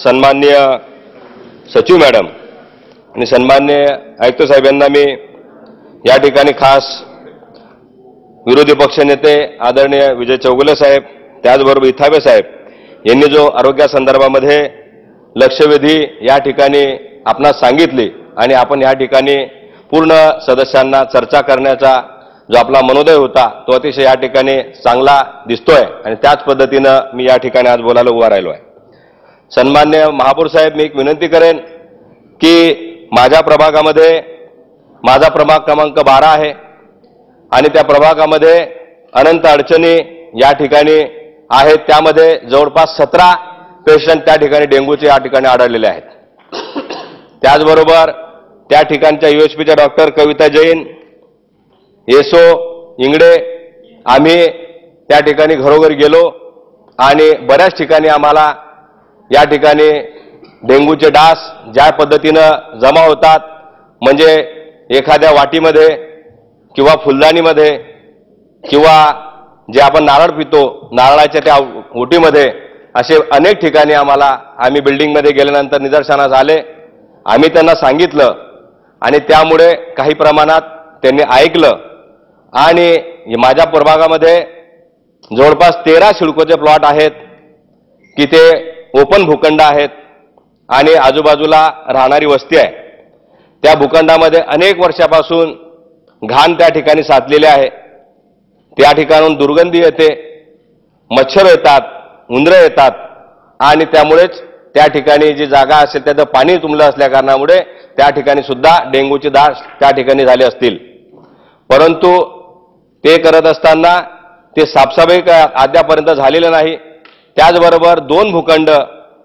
सन्मान्य सचिव मॅडम आणि सन्मान्य आयुक्त साहेबांना मी या ठिकाणी खास विरोधी पक्षनेते आदरणीय विजय चौगुले साहेब त्याचबरोबर इथाबे साहेब यांनी जो आरोग्यासंदर्भामध्ये लक्षवेधी या ठिकाणी आपणास सांगितली आणि आपण या ठिकाणी पूर्ण सदस्यांना चर्चा करण्याचा जो आपला मनोदय होता तो अतिशय या ठिकाणी चांगला दिसतोय आणि त्याच पद्धतीनं मी या ठिकाणी आज बोलायला उभा राहिलो आहे सन्मान्य महापौर साहेब मी एक विनंती करेन की माझ्या प्रभागामध्ये माझा प्रभाग क्रमांक बारा आहे आणि त्या प्रभागामध्ये अनंत अडचणी या ठिकाणी आहेत. त्यामध्ये जवळपास सतरा पेशंट त्या ठिकाणी डेंग्यूचे या ठिकाणी आढळलेले आहेत. त्याचबरोबर त्या ठिकाणच्या युएसपीच्या डॉक्टर कविता जैन येसो इंगडे आम्ही त्या ठिकाणी घरोघरी गेलो आणि बऱ्याच ठिकाणी आम्हाला या ठिकाणी डेंग्यूचे डास ज्या पद्धतीनं जमा होतात म्हणजे एखाद्या वाटीमध्ये किंवा फुलदाणीमध्ये किंवा जे आपण नारळ पितो नारळाच्या त्या ओटीमध्ये असे अनेक ठिकाणी आम्हाला आम्ही बिल्डिंगमध्ये गेल्यानंतर निदर्शनास आले आम्ही त्यांना सांगितलं आणि त्यामुळे काही प्रमाणात त्यांनी ऐकलं. आणि माझ्या प्रभागामध्ये जवळपास तेरा शिडकोचे प्लॉट आहेत की ते ओपन भूखंड आहेत आणि आजूबाजूला राहणारी वस्ती आहे. त्या भूखंडामध्ये अनेक वर्षापासून घाण त्या ठिकाणी साधलेले आहे. त्या ठिकाणून दुर्गंधी येते मच्छर येतात उंदरं येतात आणि त्यामुळेच त्या ठिकाणी जी जागा असेल त्याचं पाणी तुंबलं असल्या कारणामुळे त्या ठिकाणी सुद्धा डेंग्यूचे दास त्या ठिकाणी झाले असतील. परंतु ते करत असताना ते साफसफाई अद्यापर्यंत झालेलं नाही. त्याचबरोबर दोन भूखंड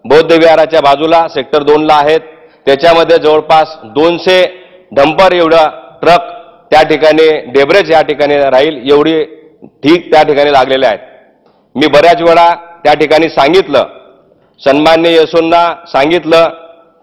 बौद्ध विहाराच्या बाजूला सेक्टर दोनला आहेत. त्याच्यामध्ये जवळपास दोनशे डंपर एवढं ट्रक त्या ठिकाणी डेब्रेज या ठिकाणी राहील एवढी ठीक त्या ठिकाणी लागलेले आहेत. मी बऱ्याच वेळा त्या ठिकाणी सांगितलं सन्मान्य यशोंना सांगितलं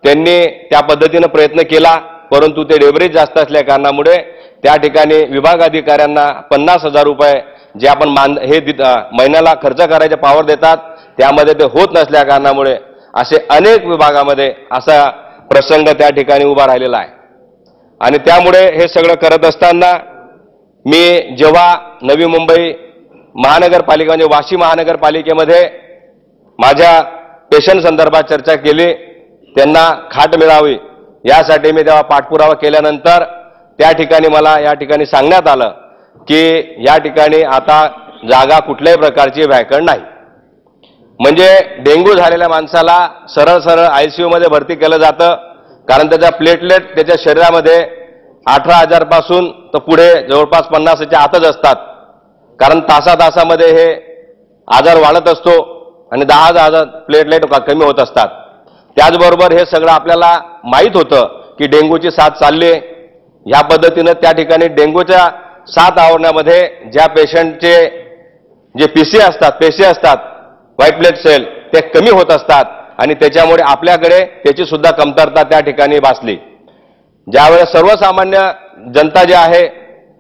त्यांनी त्या पद्धतीनं प्रयत्न केला परंतु ते डेब्रेज जास्त असल्या कारणामुळे त्या ठिकाणी विभाग अधिकाऱ्यांना पन्नास हजार रुपये जे आपण मान हे दि- महिन्याला खर्च करायचे पावर देतात त्यामध्ये ते होत नसल्या कारणामुळे असे अनेक विभागामध्ये असा प्रसंग त्या ठिकाणी उभा राहिलेला आहे. आणि त्यामुळे हे सगळं करत असताना मी जेव्हा नवी मुंबई महानगरपालिका म्हणजे वाशी महानगरपालिकेमध्ये माझ्या पेशंट संदर्भात चर्चा केली त्यांना खाट मिळावी यासाठी मी तेव्हा पाठपुरावा केल्यानंतर त्या ठिकाणी मला या ठिकाणी सांगण्यात आलं की या ठिकाणी आता जागा कुठल्याही प्रकारची व्हॅकंट नाही. म्हणजे डेंग्यू झालेल्या माणसाला सरळ सरळ आयसीयू मध्ये भरती केलं जातं. कारण त्याच्या प्लेटलेट त्याच्या शरीरामध्ये अठरा हजारपासून तर पुढे जवळपास पन्नासच्या आतच असतात. कारण तासा तासामध्ये हे आजार वाढत असतो आणि दहा हजार प्लेटलेट कमी होत असतात. त्याचबरोबर हे सगळं आपल्याला माहीत होतं की डेंग्यूची साथ चालली ह्या पद्धतीनं त्या ठिकाणी डेंग्यूच्या साथ आवरण्यामध्ये ज्या पेशंटचे जे पीसी असतात पेशी असतात व्हाईट ब्लड सेल ते कमी होत असतात आणि त्याच्यामुळे आपल्याकडे त्याची सुद्धा कमतरता त्या ठिकाणी भासली. ज्यावेळेस सर्वसामान्य जनता जी आहे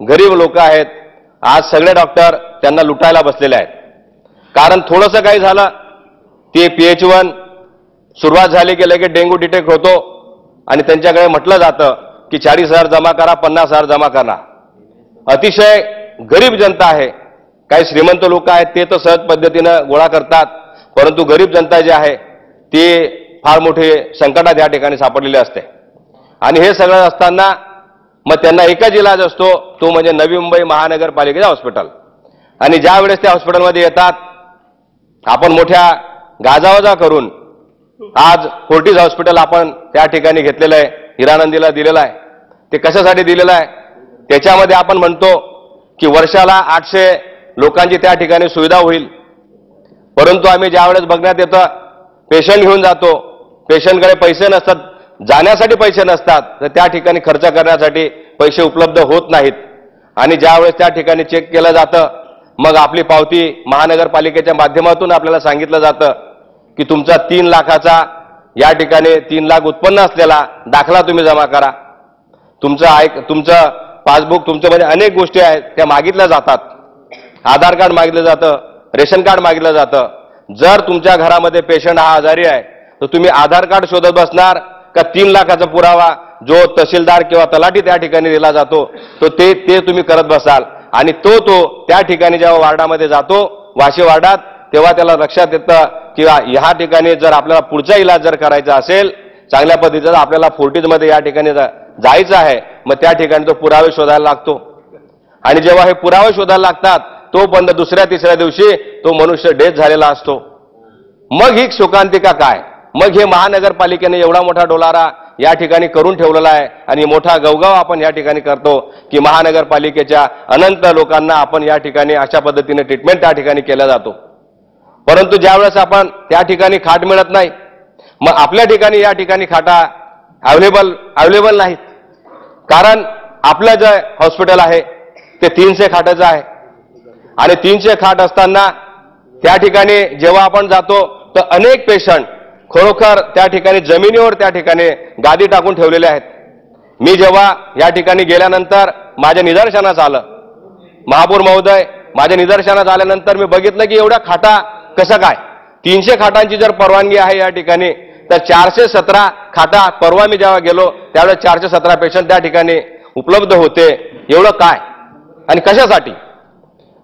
गरीब लोक आहेत आज सगळे डॉक्टर त्यांना लुटायला बसलेले आहेत. कारण थोडंसं काही झालं ते पीएच वन सुरुवात झाली की लगेच डेंग्यू डिटेक्ट होतो आणि त्यांच्याकडे म्हटलं जातं की चाळीस हजार जमा करा पन्नास हजार जमा करा. अतिशय गरीब जनता आहे. काही श्रीमंत लोक आहेत ते तर सहज पद्धतीनं गोळा करतात. परंतु गरीब जनता जी आहे ती फार मोठी संकटात या ठिकाणी सापडलेली असते. आणि हे सगळं असताना मग त्यांना एकच इलाज असतो तो म्हणजे नवी मुंबई महानगरपालिकेचं हॉस्पिटल. आणि ज्या वेळेस त्या हॉस्पिटलमध्ये येतात आपण मोठ्या गाजावाजा करून आज फोर्टीज हॉस्पिटल आपण त्या ठिकाणी घेतलेलं आहे हिरानंदीला दिलेलं आहे. ते कशासाठी दिलेलं आहे? त्याच्यामध्ये आपण म्हणतो की वर्षाला आठशे लोकांची त्या ठिकाणी सुविधा होईल. परंतु आम्ही ज्यावेळेस बघण्यात येतं पेशंट घेऊन जातो पेशंटकडे पैसे नसतात जाण्यासाठी पैसे नसतात तर त्या ठिकाणी खर्च करण्यासाठी पैसे उपलब्ध होत नाहीत. आणि ज्यावेळेस त्या ठिकाणी चेक केलं जातं मग आपली पावती महानगरपालिकेच्या माध्यमातून आपल्याला सांगितलं जातं की तुमचा तीन लाखाचा या ठिकाणी तीन लाख उत्पन्न असलेला दाखला तुम्ही जमा करा. तुमचं ऐक तुमचं पासबुक तुमचं म्हणजे अनेक गोष्टी आहेत त्या मागितल्या जातात. आधार कार्ड मागितलं जातं रेशन कार्ड मागितलं जातं. जर तुमच्या घरामध्ये पेशंट हा आजारी आहे तर तुम्ही आधार कार्ड शोधत बसणार का तीन लाखाचा पुरावा जो तहसीलदार किंवा तलाठी त्या ठिकाणी दिला जातो तो ते ते तुम्ही करत बसाल. आणि तो तो त्या ठिकाणी जेव्हा वार्डामध्ये जातो वाशी वार्डात तेव्हा त्याला लक्षात येतं किंवा ह्या ठिकाणी जर आपल्याला पुढचा इलाज जर करायचा असेल चांगल्या पद्धतीचा आपल्याला फोर्टीजमध्ये या ठिकाणी जा- जायचं आहे मग त्या ठिकाणी तो पुरावे शोधायला लागतो. आणि जेव्हा हे पुरावे शोधायला लागतात तोपर्यंत दुसऱ्या तिसऱ्या दिवशी तो मनुष्य डेथ झालेला असतो. मग ही शोकांतिका काय? मग हे महानगरपालिकेने एवढा मोठा डोलारा या ठिकाणी करून ठेवलेला आहे आणि मोठा गवगाव आपण या ठिकाणी करतो की महानगरपालिकेच्या अनंत लोकांना आपण या ठिकाणी अशा पद्धतीने ट्रीटमेंट त्या ठिकाणी केला जातो. परंतु ज्यावेळेस आपण त्या ठिकाणी खाट मिळत नाही मग आपल्या ठिकाणी या ठिकाणी खाटा अवेलेबल अवेलेबल नाहीत. कारण आपलं जे हॉस्पिटल आहे ते तीनशे खाटाचं आहे. आणि तीनशे खाट असताना त्या ठिकाणी जेव्हा आपण जातो तर अनेक पेशंट खरोखर त्या ठिकाणी जमिनीवर त्या ठिकाणी गादी टाकून ठेवलेले आहेत. मी जेव्हा या ठिकाणी गेल्यानंतर माझ्या निदर्शनास आलं. महापौर महोदय माझ्या निदर्शनास आल्यानंतर मी बघितलं की एवढ्या खाटा कसं काय? तीनशे खाटांची जर परवानगी आहे या ठिकाणी तर चारशे सतरा खाटा परवा मी जेव्हा गेलो त्यावेळेस चारशे सतरा पेशंट त्या ठिकाणी उपलब्ध होते. एवढं काय? आणि कशासाठी?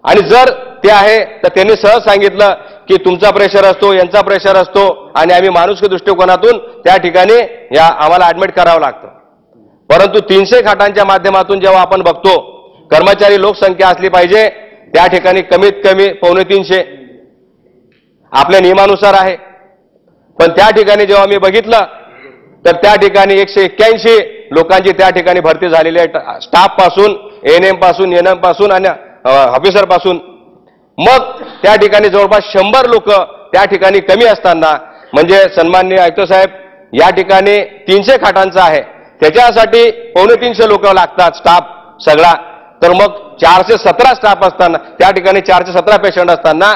आणि जर ते आहे तर त्यांनी सहज सांगितलं की तुमचा प्रेशर असतो यांचा प्रेशर असतो आणि आम्ही माणुसकी दृष्टिकोनातून त्या ठिकाणी या आम्हाला ऍडमिट करावं लागतं. परंतु तीनशे खाटांच्या माध्यमातून जेव्हा आपण बघतो कर्मचारी लोकसंख्या असली पाहिजे त्या ठिकाणी कमीत कमी पावणे तीनशे. आपल्या नियमानुसार आहे. पण त्या ठिकाणी जेव्हा मी बघितलं तर त्या ठिकाणी एकशे एक्क्याऐंशी लोकांची त्या ठिकाणी भरती झालेली आहे. स्टाफपासून एन एमपासून एन एमपासून आणि ऑफिसरपासून मग त्या ठिकाणी जवळपास शंभर लोक त्या ठिकाणी कमी असताना म्हणजे सन्माननीय आयुक्त साहेब या ठिकाणी तीनशे खाटांचा आहे. त्याच्यासाठी पावणे तीनशे लोक लागतात स्टाफ सगळा. तर मग चारशे सतरा स्टाफ असताना त्या ठिकाणी चारशे सतरा पेशंट असताना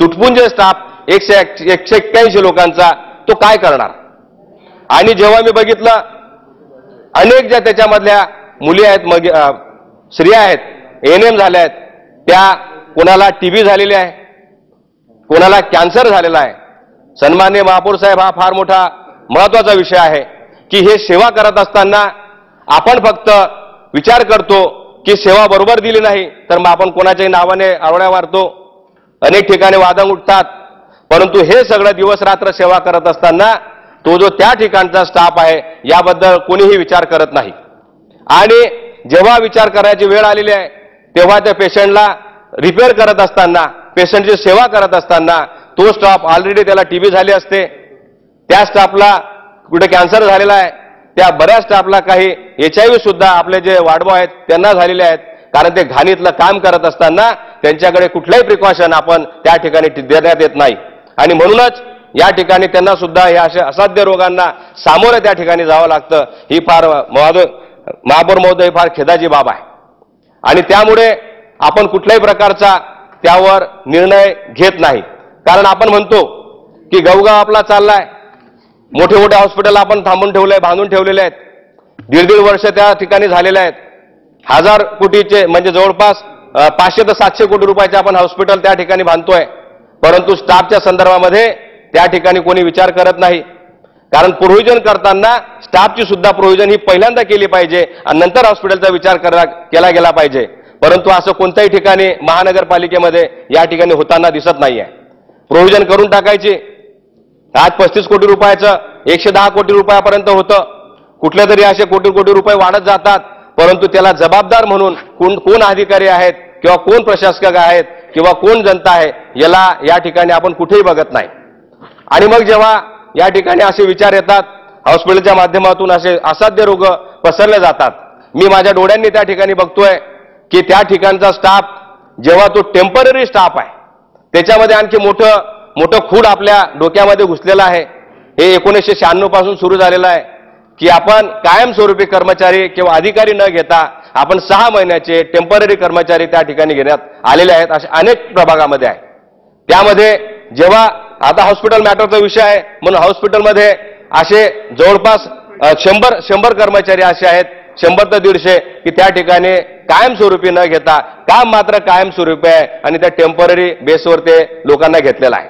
तुटपुंज स्टाफ एकशे एकशे एक्क्याऐंशी लोकांचा तो काय करणार? आणि जेव्हा मी बघितलं अनेक ज्या त्याच्यामधल्या मुली आहेत मग स्त्रिया आहेत एन एम झाल्या आहेत. त्या कोणाला टीबी झालेली आहे? कोणाला कॅन्सर झालेला आहे? सन्मान्य महापौर साहेब हा फार मोठा महत्त्वाचा विषय आहे की हे सेवा करत असताना आपण फक्त विचार करतो की सेवा बरोबर दिली नाही तर मग आपण कोणाच्याही नावाने आवड्या मारतो. अनेक ठिकाणी वादंग उठतात. परंतु हे सगळं दिवस रात्र सेवा करत असताना तो जो त्या ठिकाणचा स्टाफ आहे याबद्दल कोणीही विचार करत नाही. आणि जेव्हा विचार करायची वेळ आलेली आहे तेव्हा त्या पेशंटला रिपेअर करत असताना पेशंटची सेवा करत असताना तो स्टाफ ऑलरेडी त्याला टीबी झाली असते. त्या स्टाफला कुठे कॅन्सर झालेला आहे. त्या बऱ्याच स्टाफला काही एच आय व्ही सुद्धा आपले जे वाढवा आहेत त्यांना झालेले आहेत. कारण ते घाणीतलं काम करत असताना त्यांच्याकडे कुठलंही प्रिकॉशन आपण त्या ठिकाणी देण्यात येत नाही. आणि म्हणूनच या ठिकाणी त्यांना सुद्धा या अशा असाध्य रोगांना सामोरं त्या ठिकाणी जावं लागतं. ही फार महादय महापौर महोदय फार खेदाची बाब आहे. आणि त्यामुळे आपण कुठल्याही प्रकारचा त्यावर निर्णय घेत नाही. कारण आपण म्हणतो की गवगाव आपला चाललाय. मोठे मोठे हॉस्पिटल आपण थांबून ठेवले बांधून ठेवलेले आहेत. दीड दीड वर्ष त्या ठिकाणी झालेले आहेत. हजार कोटीचे म्हणजे जवळपास पाचशे ते सातशे कोटी रुपयाचे आपण हॉस्पिटल त्या ठिकाणी बांधतोय. परंतु स्टाफच्या संदर्भामध्ये त्या ठिकाणी कोणी विचार करत नाही. कारण प्रोव्हिजन करताना स्टाफची सुद्धा प्रोव्हिजन ही पहिल्यांदा केली पाहिजे आणि नंतर हॉस्पिटलचा विचार करा केला गेला पाहिजे. परंतु असं कोणत्याही ठिकाणी महानगरपालिकेमध्ये या ठिकाणी होताना दिसत नाहीये. प्रोव्हिजन करून टाकायची. आज पस्तीस कोटी रुपयाचं एकशे दहा कोटी रुपयापर्यंत होतं. कुठले तरी असे कोटी कोटी रुपये वाढत जातात. परंतु त्याला जबाबदार म्हणून कोण कोण अधिकारी आहेत किंवा कोण प्रशासक आहेत किंवा कोण जनता आहे याला या ठिकाणी आपण कुठेही बघत नाही. आणि मग जेव्हा या ठिकाणी असे विचार येतात. हॉस्पिटलच्या माध्यमातून असे असाध्य रोग पसरले जातात. मी माझ्या डोळ्यांनी त्या ठिकाणी बघतोय की त्या ठिकाणचा स्टाफ जेव्हा तो टेंपररी स्टाफ आहे त्याच्यामध्ये आणखी मोठं मोठं खूड आपल्या डोक्यामध्ये घुसलेलं आहे. हे एकोणीसशे शहाण्णवपासून सुरू झालेलं आहे की आपण कायमस्वरूपी कर्मचारी किंवा अधिकारी न घेता आपण सहा महिन्याचे टेंपररी कर्मचारी त्या ठिकाणी घेण्यात आलेले आहेत. असे अनेक प्रभागामध्ये आहे. त्यामध्ये जेव्हा आता हॉस्पिटल मॅटरचा विषय आहे. म्हणून हॉस्पिटलमध्ये असे जवळपास शंभर शंभर कर्मचारी असे आहेत. शंभर ते दीडशे की त्या ठिकाणी कायमस्वरूपी न घेता काम मात्र कायमस्वरूपी आहे आणि त्या टेंपररी बेसवर ते लोकांना घेतलेलं आहे.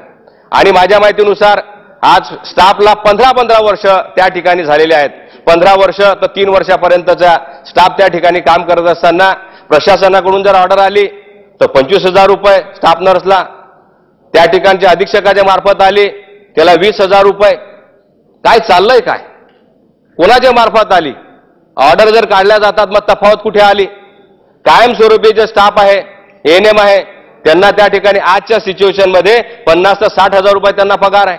आणि माझ्या माहितीनुसार आज स्टाफला पंधरा पंधरा वर्ष त्या ठिकाणी झालेले आहेत. पंधरा वर्ष तर तीन वर्षापर्यंतचा स्टाफ त्या ठिकाणी काम करत असताना प्रशासनाकडून जर ऑर्डर आली तर पंचवीस हजार रुपये स्टाफ नर्सला त्या ठिकाणच्या अधीक्षकाच्या मार्फत आली. त्याला वीस हजार रुपये. काय चाललंय काय? कोणाच्या मार्फत आली? ऑर्डर जर काढल्या जातात मग तफावत कुठे आली? कायमस्वरूपी जे स्टाफ आहे एन एम आहे. त्यांना त्या ठिकाणी आजच्या सिच्युएशनमध्ये पन्नास ते साठ हजार रुपये त्यांना पगार आहे.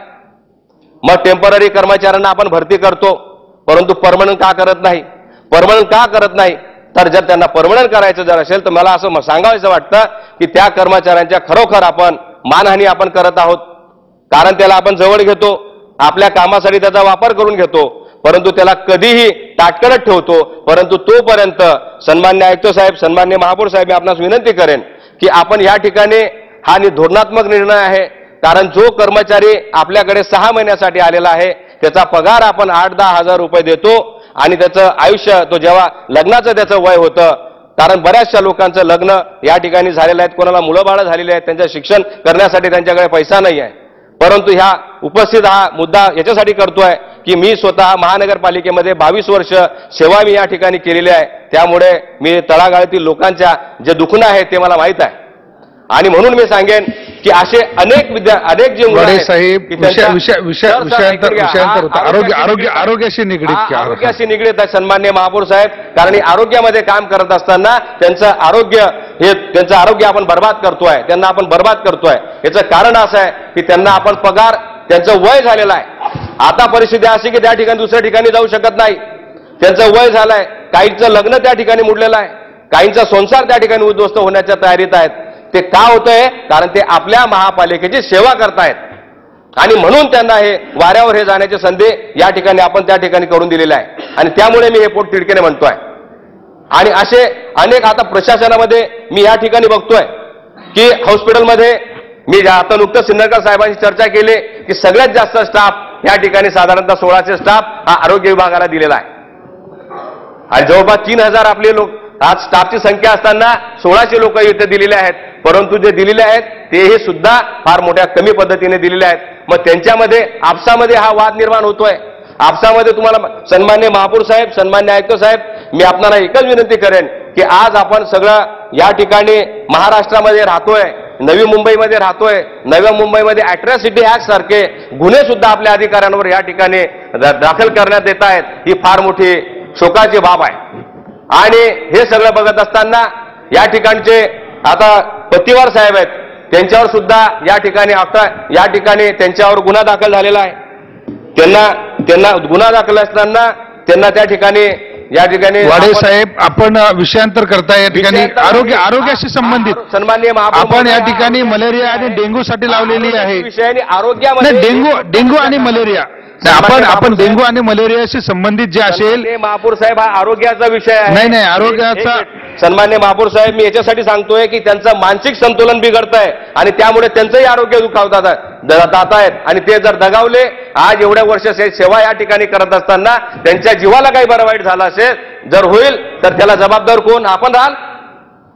मग टेंपररी कर्मचाऱ्यांना आपण भरती करतो. परंतु परमनंट का करत नाही? परमनंट का करत नाही? तर जर त्यांना परमनंट करायचं जर असेल तर मला असं सांगायचं वाटतं की त्या कर्मचाऱ्यांच्या खरोखर आपण मानहानी आपण करत आहोत. कारण त्याला आपण जवळ घेतो आपल्या कामासाठी त्याचा वापर करून घेतो परंतु त्याला कधीही ताटकळत ठेवतो परंतु तोपर्यंत सन्मान्य आयुक्त साहेब सन्मान्य महापौर साहेब मी आपणास विनंती करेन की आपण या ठिकाणी हा धोरणात्मक निर्णय आहे. कारण जो कर्मचारी आपल्याकडे सहा महिन्यासाठी आलेला आहे त्याचा पगार आपण आठ दहा हजार रुपये देतो आणि त्याचं आयुष्य तो जेव्हा लग्नाचं त्याचं वय होतं कारण बऱ्याचशा लोकांचं लग्न या ठिकाणी झालेलं आहे. कोणाला मुलं बाळं झालेली आहेत त्यांचं शिक्षण करण्यासाठी त्यांच्याकडे पैसा नाही आहे. परंतु ह्या उपस्थित हा मुद्दा याच्यासाठी करतोय की मी स्वतः महानगरपालिकेमध्ये बावीस वर्ष सेवा मी या ठिकाणी केलेली आहे. त्यामुळे मी तळागाळातील लोकांच्या जे दुखणं आहे ते मला माहीत आहे. आणि म्हणून मी सांगेन की असे अनेक विद्या अनेक जे मुलं साहेब आरोग्य आरोग्याशी आरोग्य निगडीत- आरोग्याशी निगडीत क्या आरोग्याशी निगडीत आहे सन्मान्य महापौर साहेब. कारण आरोग्यामध्ये काम करत असताना त्यांचं आरोग्य हे त्यांचं आरोग्य आपण बर्बाद करतोय. त्यांना आपण बर्बाद करतोय. याचं कारण असं आहे की त्यांना आपण पगार त्यांचं वय झालेलं आहे. आता परिस्थिती अशी की त्या ठिकाणी दुसऱ्या ठिकाणी जाऊ शकत नाही. त्यांचं वय झालंय. काहींचं लग्न त्या ठिकाणी मुडलेलं आहे. काहींचा संसार त्या ठिकाणी उद्ध्वस्त होण्याच्या तयारीत आहेत. ते का होतंय? कारण ते आपल्या महापालिकेची सेवा करतायत. आणि म्हणून त्यांना हे वाऱ्यावर हे जाण्याची संधी या ठिकाणी आपण त्या ठिकाणी करून दिलेली आहे. आणि त्यामुळे मी हे पोट तिडकेने म्हणतोय. आणि असे अनेक आता प्रशासनामध्ये मी या ठिकाणी बघतोय की हॉस्पिटलमध्ये मी आता नुकतं सिन्नरकर साहेबांशी चर्चा केली की सगळ्यात जास्त स्टाफ या ठिकाणी साधारणतः सोळाशे स्टाफ हा आरोग्य विभागाला दिलेला आहे. आणि जवळपास तीन हजार आपले लोक आज स्टाफची संख्या असताना सोळाशे लोक इथे दिलेले आहेत. परंतु जे दिलेले आहेत तेही सुद्धा फार मोठ्या कमी पद्धतीने दिलेले आहेत. मग त्यांच्यामध्ये आपसामध्ये हा वाद निर्माण होतोय. आपसामध्ये तुम्हाला सन्मान्य महापौर साहेब सन्मान्य आयुक्त साहेब मी आपणाला एकच विनंती करेन की आज आपण सगळं या ठिकाणी महाराष्ट्रामध्ये राहतोय नवी मुंबईमध्ये राहतोय नव्या मुंबईमध्ये अॅट्रॉसिटी ऍक्ट सारखे गुन्हे सुद्धा आपल्या अधिकाऱ्यांवर या ठिकाणी दाखल करण्यात येत आहेत ही फार मोठी शोकाची बाब आहे. आणि हे सगळं बघत असताना या ठिकाणचे आता पतिवार साहेब आहेत. त्यांच्यावर सुद्धा या ठिकाणी आता या ठिकाणी त्यांच्यावर गुन्हा दाखल झालेला आहे. त्यांना त्यांना गुन्हा दाखल असताना त्यांना त्या ठिकाणी या ठिकाणी वाडे साहेब आपण विषयांतर करताय या ठिकाणी विषयांतर- आरोग्य आरोग्याशी संबंधित. सन्माननीय महापौर आपण या ठिकाणी मलेरिया आणि डेंग्यू साठी लावलेली आहे. विषय आणि आरोग्यामध्ये डेंग्यू डेंग्यू आणि मलेरिया. आपण आपण डेंग्यू आणि मलेरियाशी संबंधित जे असेल महापौर साहेब हा आरोग्याचा विषय आहे. नाही, नाही, आरोग्याचा-. सन्मान्य महापौर साहेब मी याच्यासाठी सांगतोय की त्यांचं मानसिक संतुलन बिघडत आहे आणि त्यामुळे त्यांचंही आरोग्य दुखावतात जात आहेत. आणि ते जर दगावले आज एवढ्या वर्ष सेवा या ठिकाणी करत असताना त्यांच्या जीवाला काही बरं वाईट झालं असेल जर होईल तर त्याला जबाबदार कोण? आपण राहाल.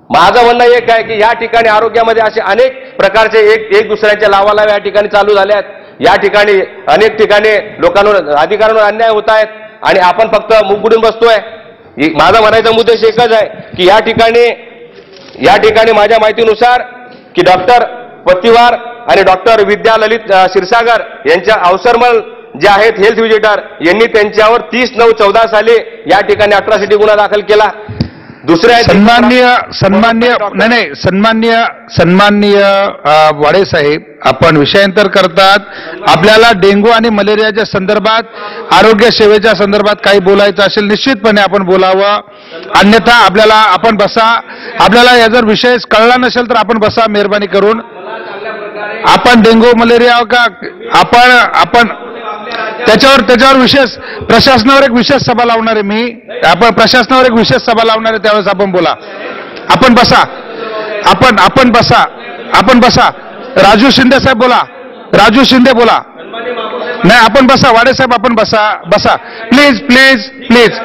माझं म्हणणं एक आहे की या ठिकाणी आरोग्यामध्ये असे अनेक प्रकारचे एक एक दुसऱ्यांच्या लावालाव या ठिकाणी चालू झाले आहेत. या ठिकाणी अनेक ठिकाणी लोकांवर अधिकाऱ्यांवर अन्याय होत आहेत. आणि आपण फक्त मुग बुडून बसतोय. माझा म्हणायचा उद्देश एकच आहे की या ठिकाणी या ठिकाणी माझ्या माहितीनुसार की डॉक्टर पतिवार आणि डॉक्टर विद्या ललित क्षीरसागर यांच्या अवसरमल जे आहेत हेल्थ विजिटर यांनी त्यांच्यावर तीस नऊ चौदा साली या ठिकाणी अट्रॉसिटी गुन्हा दाखल केला. दुसऱ्या सन्माननीय सन्माननीय नाही नाही सन्माननीय सन्माननीय वाडे साहेब आपण विषयांतर करतात. आपल्याला डेंग्यू आणि मलेरियाच्या संदर्भात आरोग्य सेवेच्या संदर्भात काही बोलायचं असेल निश्चितपणे आपण बोलावं. अन्यथा आपल्याला आपण बसा. आपल्याला या जर विषय कळला नसेल तर आपण बसा मेहरबानी करून. आपण डेंग्यू मलेरिया का आपण आपण त्याच्यावर त्याच्यावर विशेष प्रशासनावर एक विशेष सभा लावणार आहे मी. आपण प्रशासनावर एक विशेष सभा लावणार आहे त्यावेळेस आपण बोला. आपण बसा. आपण आपण बसा. आपण बसा. राजू शिंदे साहेब बोला. राजू शिंदे बोला. नाही आपण बसा. वाडे साहेब आपण बसा. बसा. प्लीज प्लीज प्लीज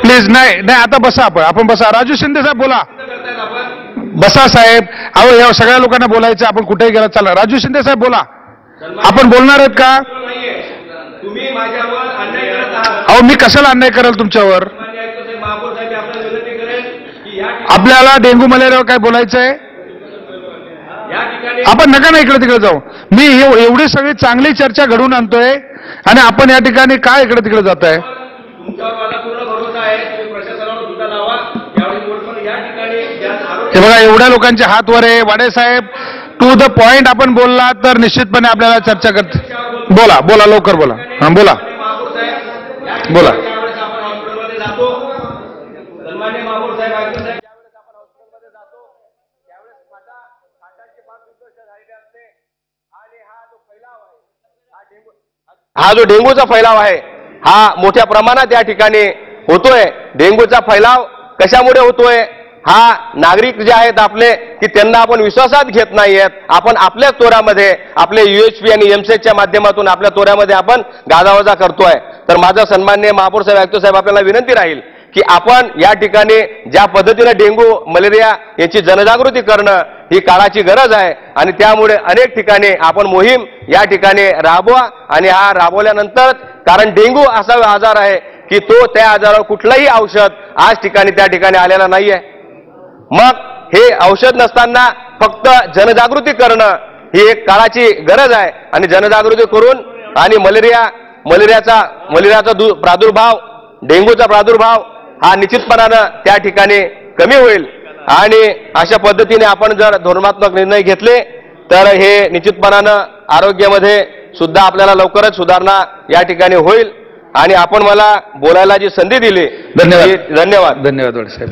प्लीज नाही नाही आता बसा आपण. आपण बसा. राजू शिंदे साहेब बोला. बसा साहेब. अहो या सगळ्या लोकांना बोलायचं. आपण कुठेही गेला चला. राजू शिंदे साहेब बोला. आपण बोलणार आहेत का माझ्यावर अन्याय करत आहात अहो मी कशाला अन्याय करेल तुमच्यावर? आपल्याला डेंग्यू मलेरियावर काय बोलायचं आहे आपण नका ना इकडे तिकडे जाऊ. मी एव- एवढी सगळी चांगली चर्चा घडवून आणतोय आणि आपण या ठिकाणी काय इकडे तिकडे जात आहे. हे बघा एवढ्या लोकांचे हात वर आहे. वाडे साहेब टू द पॉइंट आपण बोलला तर निश्चितपणे आपल्याला चर्चा करते बोला बोला लवकर बोला. हा बोला. बोला. हा जो डेंग्यूचा फैलाव आहे हा मोठ्या प्रमाणात या ठिकाणी होतोय. डेंग्यूचा फैलाव कशामुळे होतोय? हा नागरिक जे आहेत आपले की त्यांना आपण विश्वासात घेत नाहीयेत. आपण आपल्या तोऱ्यामध्ये आपले युएचपी आणि एमसेच्या माध्यमातून आपल्या तोऱ्यामध्ये आपण गाजावाजा करतोय. तर माझा सन्मान्य महापौर साहेब आयुक्त साहेब आपल्याला विनंती राहील की आपण या ठिकाणी ज्या पद्धतीने डेंग्यू मलेरिया याची जनजागृती करणं ही काळाची गरज आहे. आणि त्यामुळे अनेक ठिकाणी आपण मोहीम या ठिकाणी राबवा. आणि हा राबवल्यानंतर कारण डेंग्यू असा आजार आहे की तो त्या आजारावर कुठलंही औषध आज ठिकाणी त्या ठिकाणी आलेला नाही आहे मग हे औषध नसताना फक्त जनजागृती करणं ही एक काळाची गरज आहे. आणि जनजागृती करून आणि मलेरिया मलेरियाचा मलेरियाचा प्रादुर्भाव डेंग्यूचा प्रादुर्भाव हा निश्चितपणानं त्या ठिकाणी कमी होईल. आणि अशा पद्धतीने आपण जर धोरणात्मक निर्णय घेतले तर हे निश्चितपणानं आरोग्यामध्ये सुद्धा आपल्याला लवकरच सुधारणा या ठिकाणी होईल. आणि आपण मला बोलायला जी संधी दिली धन्यवाद. धन्यवाद. धन्यवाद साहेब.